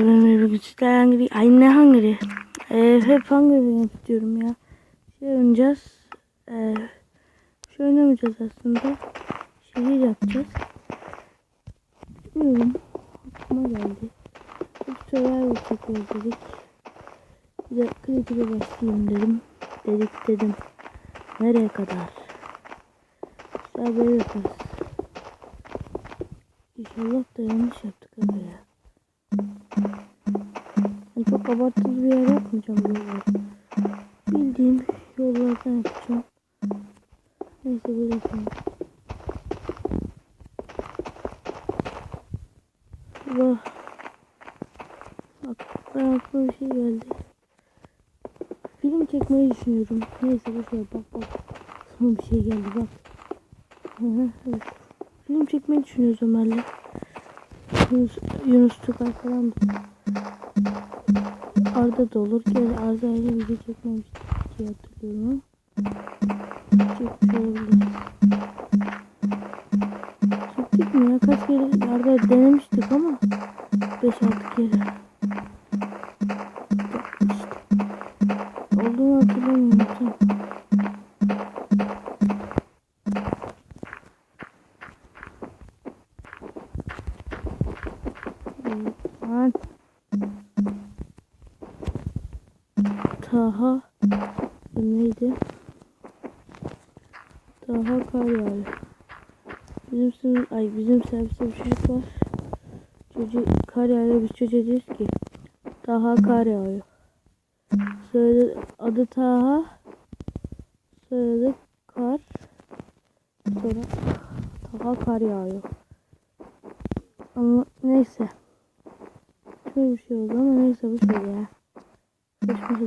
benim bugün sizler Hungry. Ay ne Hungry? Ee, hep Hungry Games diyorum ya. Şey oynayacağız. Ee, şey oynamayacağız aslında. Şehir yapacağız. Bilmiyorum. Aklıma geldi. Bir survival çekiyoruz dedik. Bir de başlayayım dedim. Dedik dedim. Nereye kadar? Güzel böyle yaparız. İnşallah da yanlış yaptık abi ya. Abartılı bir yer yapmayacağım. Bildiğim yollardan yapacağım. Neyse böyle yapayım. Allah. Bak ben aklıma bir şey geldi. Film çekmeyi düşünüyorum. Neyse bu şey bak bak. Aklıma bir şey geldi bak. Evet. Film çekmeyi düşünüyoruz Ömer'le. Yunus, Yunus Tugay falan. Arda da olur. Gel Arda ile video çekmemiştik diye hatırlıyorum. Çekmiş olabiliriz. Çektik mi ya? Kaç kere Arda denemiştik ama 5-6 kere. İşte. Olduğunu hatırlamıyorum. Tamam. Aman. Taha neydi? Taha kar yağıyor. Bizim sınıf, ay bizim serviste bir çocuk var. Çocuk kar yağıyor biz çocuğa diyoruz ki Taha kar yağıyor. Söyle adı Taha. Soyadı kar. Sonra Taha kar yağıyor. Ama neyse. Şöyle bir şey oldu ama neyse bu şey ya. Saçma.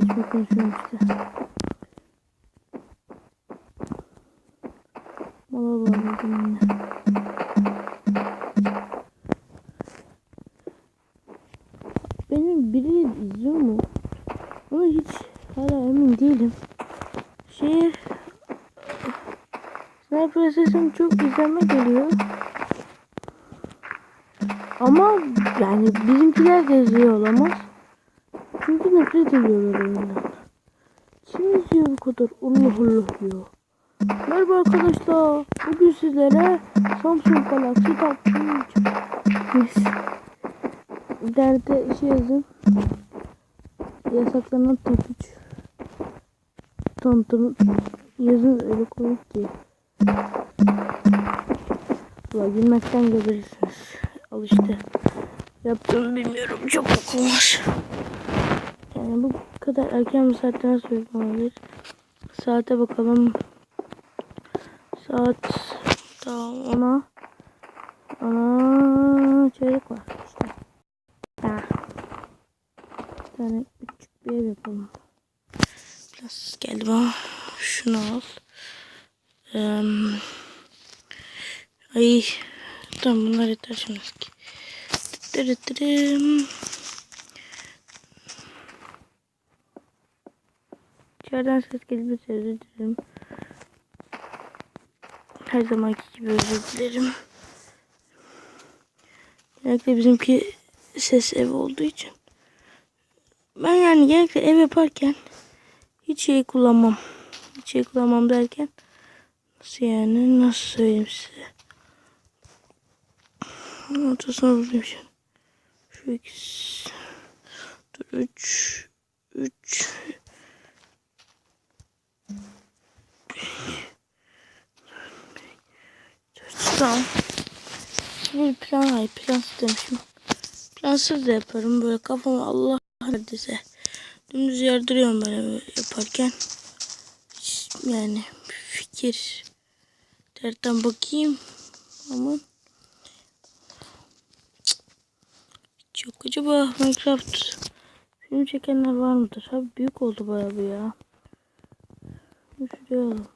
Benim biri izliyor mu? Ama hiç hala emin değilim. Şey Sniper sesim çok izlenme geliyor. Ama yani bizimkiler de izliyor olamaz. Nefret ediyorlar oyundan. Kim izliyor bu kadar? Allah Allah diyor. Merhaba arkadaşlar. Bugün sizlere Samsung Galaxy Tab 3 Neyse. Derde şey yazın. Yasaklanan Tab 3 tanıtım yazın öyle komik ki. Valla gülmekten geberirsiniz. Al işte. Yaptığımı bilmiyorum. Çok okul var. Yani bu kadar erken bir saatte nasıl yapılabilir? Saate bakalım. Saat tamam ona ona çeyrek var işte. Ha. Bir tane küçük bir ev yapalım. Biraz geldi bana. Şunu al. Ee, ay tamam bunlar yeter şimdi. Tırıtırım. İçeriden ses gelirse özür dilerim. Her zamanki gibi özür dilerim. Genellikle bizimki ses ev olduğu için. Ben yani genellikle ev yaparken hiç şey kullanmam. Hiç şey kullanmam derken nasıl yani nasıl söyleyeyim size. Ortasına vurayım şimdi. Şu ikisi. Dur üç. Üç. Tamam. Bir plan hayır plansız demişim. Plansız da yaparım böyle kafama Allah neredeyse. Dümdüz yardırıyorum böyle, böyle yaparken. Yani fikir dertten bakayım ama Cık. hiç yok acaba Minecraft film çekenler var mıdır? Abi büyük oldu bayağı bu ya. Alalım.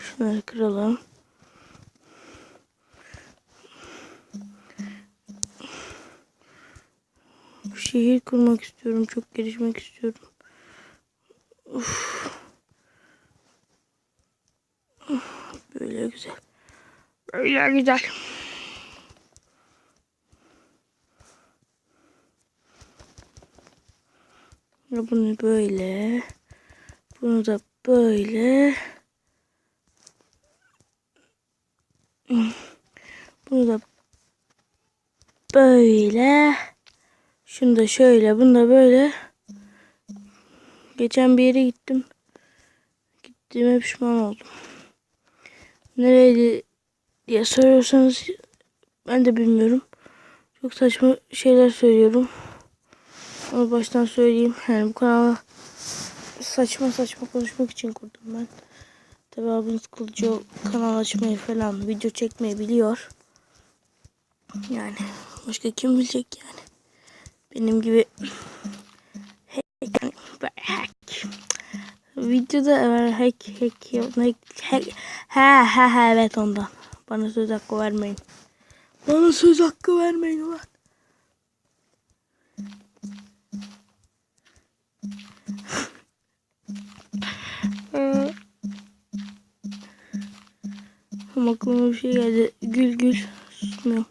Şunları kıralım. Şehir kurmak istiyorum. Çok gelişmek istiyorum. Uf. Böyle güzel. Böyle güzel. Bunu böyle. Bunu da böyle. Bunu da böyle. Şunu da şöyle. Bunu da böyle. Geçen bir yere gittim. Gittiğime pişman oldum. Nereydi diye soruyorsanız ben de bilmiyorum. Çok saçma şeyler söylüyorum. Onu baştan söyleyeyim. Yani bu kanalı saçma saçma konuşmak için kurdum ben. Tabi abiniz kılıcı kanal açmayı falan video çekmeyi biliyor. Yani başka kim bilecek yani. Benim gibi hack, hack. Videoda evet, hack hack hack, hack ha ha ha evet ondan. Bana söz hakkı vermeyin. Bana söz hakkı vermeyin ulan. Ama aklıma bir şey geldi. Gül gül. Susmuyorum.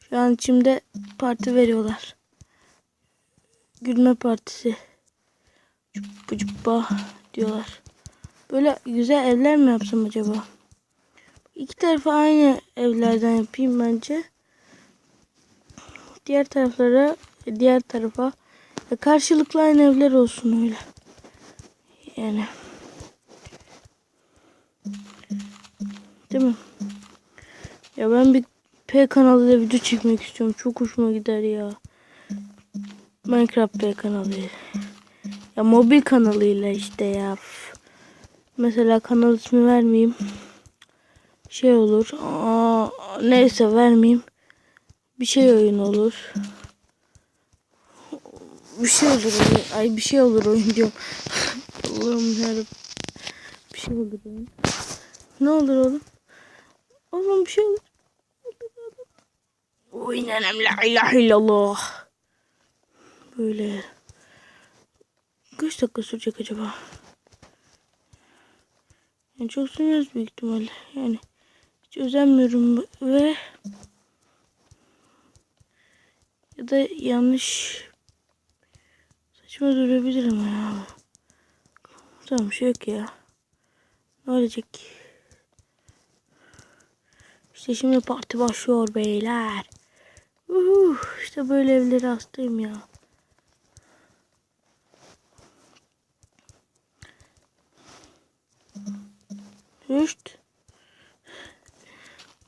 Şu an içimde parti veriyorlar. Gülme partisi. Cuppa cuppa diyorlar. Böyle güzel evler mi yapsam acaba? İki tarafı aynı evlerden yapayım bence. Diğer taraflara, diğer tarafa karşılıklı aynı evler olsun öyle. Yani. Değil mi? Ya ben bir P kanalıyla video çekmek istiyorum. Çok hoşuma gider ya. Minecraft P kanalı. Ya mobil kanalıyla işte ya. Mesela kanal ismi vermeyeyim. Şey olur. Aa, neyse vermeyeyim. Bir şey oyun olur. Bir şey olur. Ay bir şey olur oyun diyorum. Allah'ım yarabbim. Bir şey olur oyun. Ne olur oğlum? Oğlum bir şey olur. Oynanem la ilahe illallah. Böyle. Kaç dakika sürecek acaba? Yani çok sürmez büyük ihtimalle. Yani hiç özenmiyorum ve ya da yanlış saçma durabilirim ya. Tamam şey yok ya. Ne olacak? İşte şimdi parti başlıyor beyler. Uhu, işte böyle evleri hastayım ya. Coşt.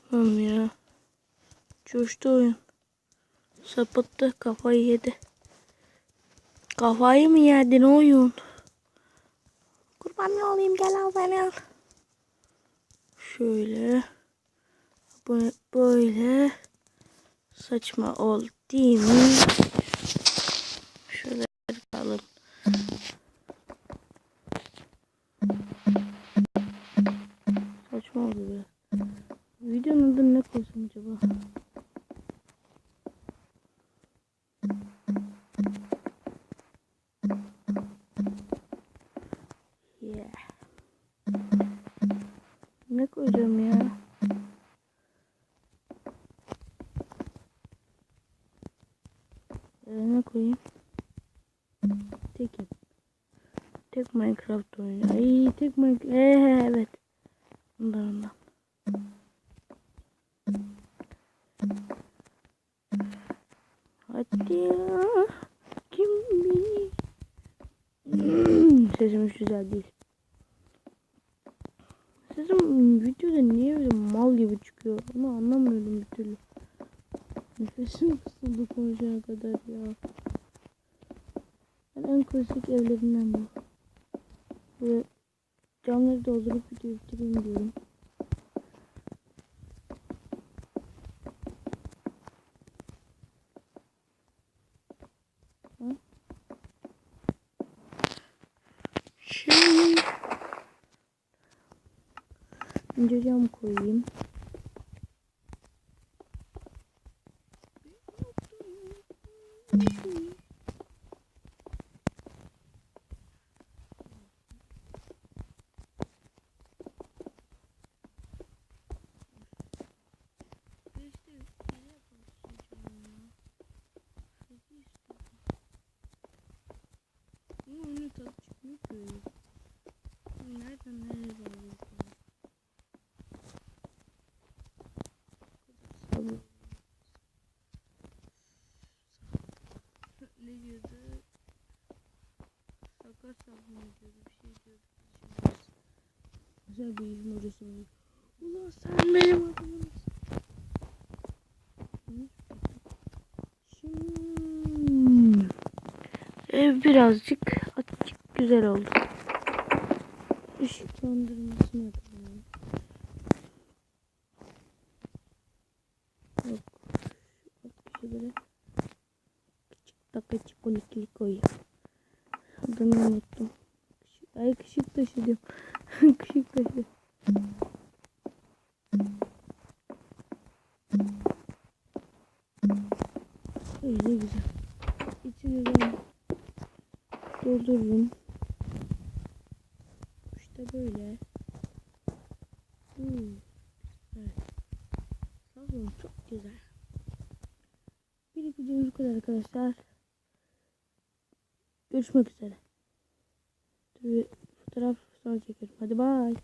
Tamam ya. Coştu oyun. Sapıttı kafayı yedi. Kafayı mı yedin oyun? Kurban olayım gel al beni al. Şöyle. Böyle. Saçma ol değil mi? Minecraft oyunu. Ay tek Minecraft. Ee, evet. Ondan ondan. Hadi ya. Kim? Hmm, Sesim hiç güzel değil. Sesim videoda niye böyle mal gibi çıkıyor? Onu anlamıyorum bir türlü. Nefesim kısıldı konuşana kadar ya. En klasik evlerinden bu. Böyle camları doldurup video bitireyim diyorum. Şimdi önce cam koyayım. Sabun ediyordu bir şey diyordu. Güzel bir yüzme hocası var. Ulan sen benim? Şimdi ev birazcık açık güzel oldu. Işıklandırmasını yapalım. Yok. Köşelere küçük da küçük konikli koyayım. Adını unuttum. Ay kışık taşı diyorum. kışık taşı. Öyle güzel. İçini ben doldururum. İşte böyle. Hmm. Evet. Salon çok güzel. Bir videomuz bu kadar arkadaşlar. Görüşmek üzere. Bir fotoğraf sonra çekerim. Hadi bay.